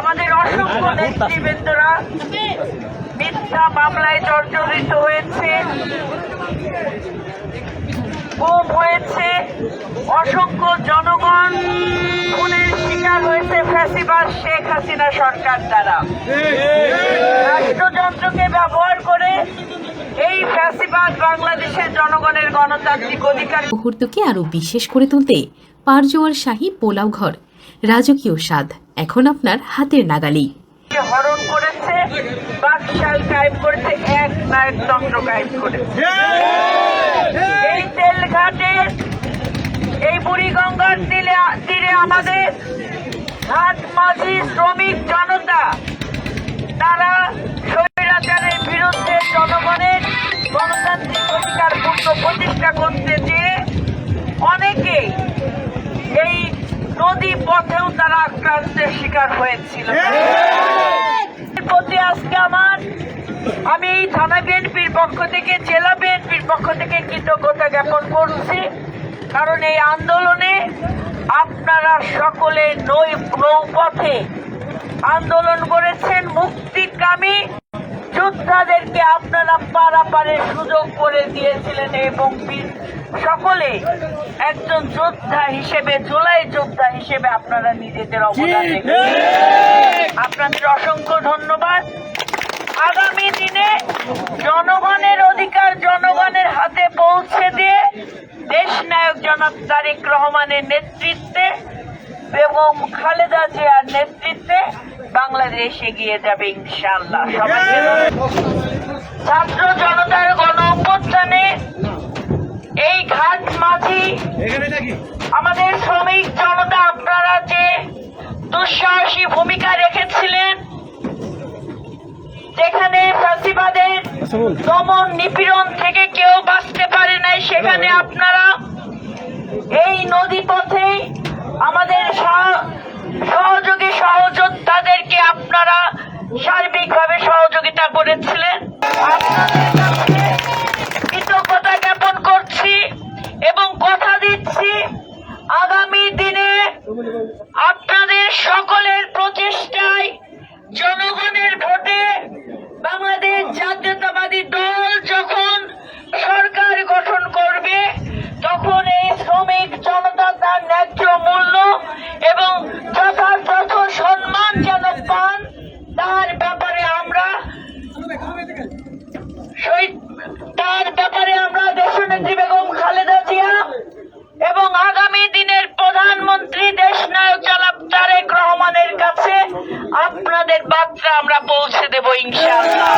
আমাদের অসংখ্য নেতৃবৃন্দরা মিথ্যা মামলায় জর্জরিত হয়েছে, গুম হয়েছে, অসংখ্য জনগণ খুনের শিকার হয়েছে ফ্যাসিবাদ শেখ হাসিনা সরকার দ্বারা। রাষ্ট্রযন্ত্রকে ব্যবহার করে এই ফ্যাসিবাদ বাংলাদেশের জনগণের গণতান্ত্রিক অধিকার মুহূর্তকে আরও বিশেষ করে তুলতে পারজোয়ার শাহী পোলাও ঘর। রাজকীয় স্বাদ, এখন আপনার হাতের নাগালেই এই তেলঘাটের এই তীরে তীরে আমাদের মাঝি শ্রমিক জনতা, তারা শিকার হয়েছিল। প্রতি আজকে আমার আমি এই থানা বিএনপির পক্ষ থেকে জেলা বিএনপির পক্ষ থেকে কৃতজ্ঞতা জ্ঞাপন করছি। কারণ এই আন্দোলনে আপনারা সকলে নৈ নৌপথে আন্দোলন করেছেন মুক্তিকামী যোদ্ধাদেরকে আপনারা পারাপারের সুযোগ করে দিয়েছিলেন এবং সকলে একজন যোদ্ধা হিসেবে জুলাই যোদ্ধা হিসেবে আপনারা নিজেদের অবদান আপনাদের অসংখ্য ধন্যবাদ। আগামী দিনে জনগণের অধিকার জনগণের হাতে পৌঁছে দিয়ে দেশ নায়ক জনাব তারেক রহমানের নেতৃত্বে এবং খালেদা জিয়ার নেতৃত্বে বাংলাদেশ এগিয়ে যাবে ইনশাআল্লাহ। সবাইকে ছাত্র জনতার গণ অভ্যুত্থানে এই ঘাট মাঝি আমাদের শ্রমিক জনতা আপনারা যে দুঃসাহসী ভূমিকা রেখেছিলেন যেখানে ফ্যাসিবাদের দমন নিপীড়ন থেকে কেউ বাঁচতে পারে নাই সেখানে আপনারা এই নদী সহযোদ্ধাদেরকে আপনারা সার্বিকভাবে সহযোগিতা করেছিলেন? আপনাদের আপনাদের বার্তা আমরা পৌঁছে দেব ইনশাআল্লাহ।